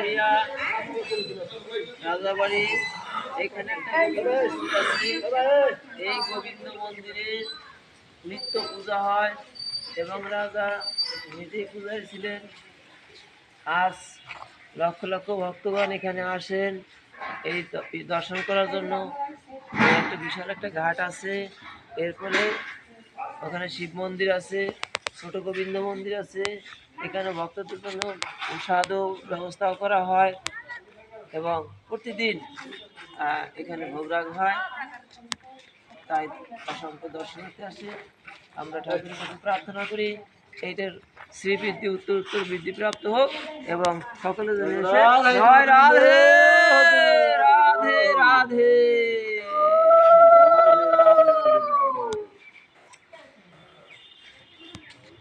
রাজাবাড়িয়া রাজাবাড়ি, এখানে। এই গোবিন্দ মন্দিরে নিত্য পূজা হয় এবং রাজা নিজেই পূজায় ছিলেন। আজ লক্ষ লক্ষ ভক্তগণ এখানে আসেন এই দর্শন করার জন্য। একটা বিশাল একটা ঘাট আছে। এরপরে ওখানে শিব মন্দির আছে। ছোট গোবিন্দ মন্দির আছে। এখানে ভক্তদের জন্য প্রসাদও ব্যবস্থাও করা হয় এবং প্রতিদিন এখানে ভোগ রাখা হয়। তাই অসংখ্য দর্শনার্থী আসে। আমরা ঠাকুরের কাছে প্রার্থনা করি এইটার শ্রীবৃদ্ধি উত্তর উত্তর বৃদ্ধি প্রাপ্ত হোক এবং সকলে যেন